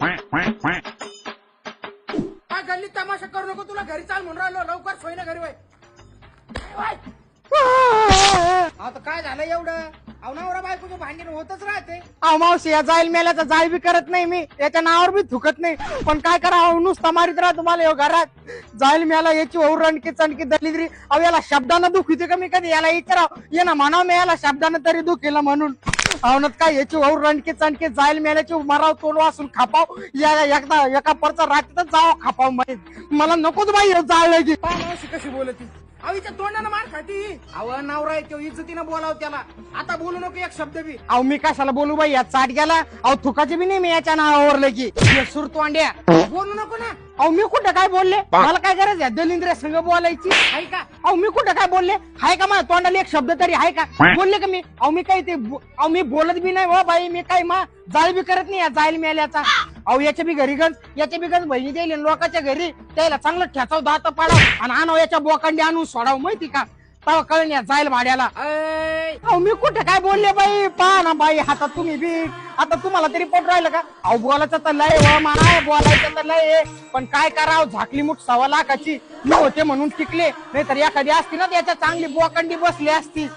काय गल्लीत तमाशा करू नको तुला घरी चाल म्हणून राहिलो लवकर सोय ना घरी वय. आता काय झालं एवढं? अवनावरा बायकोचं भांडण होतच राहते. अहो मावशी या जाईल मेल्याचा जाईल बी करत नाही मी. याच्या नावावर बी थुकत नाही. पण काय करा अहो नुसता मारित राहा तुम्हाला ह्यो घरात. जाईल मेला याची ओर रणकी चणकी दलिद्री. अहो याला शब्दानं दुखीते का मी कधी? याला विचाराव ये ना म्हणाव मी याला शब्दानं तरी दुख म्हणून. अवनत काय याची ओर रणकी चणकी जाईल मेल्याची मराव तोंड वासून खापाव या एकदा एका परचा रात्रीतच जावं खापाव माहीत मला नकोच बाई हे जाळलं की कशी बोलती. अविच्या तोंडानं मार खाती. अव नवरा आहे तो इज्जतीनं बोलाव त्याला. आता बोलू नको एक शब्द बी. अहो मी कशाला बोलू बाई या चाट गेला. अहो थुकाची बी नाही मी याच्या नावावर की. हे सुरतोंड्या बोलू नको ना. अहो मी कुठं काय बोलले? मला काय गरज आहे? दलिंद्र संघ बोलायची? आहे का अहो मी कुठं काय बोलले? हाय का माझ्या तोंडाला एक शब्द तरी आहे का? बोलले का मी? अहो मी काय ते बो- अहो मी बोलत बी नाही हो बाई मी काय मा जाळ बी करत नाही या जाईल मेल्याचा. अहो याच्या बी घरी गंज याच्या बी गंज बहिणी जाईल लोकांच्या घरी त्याला चांगलं ठेचाव दात पाडाव आणि आणाव याच्या बोकांडी आणून सोडाव माहिती का? या जाईल भाड्याला. अहो मी कुठे काय बोलले बाई? पहा ना बाई हातात तुम्ही बी. आता तुम्हाला तरी पोट राहिलं का? अहो बोलायचं तर लय व माय बोलायचं तर लय. आहे. पण काय करावं? झाकली मुठ सव्वा लाखाची. मी होते म्हणून टिकले. नाहीतर एखादी असती ना त्याच्या चांगली बोकंडी बसली असती.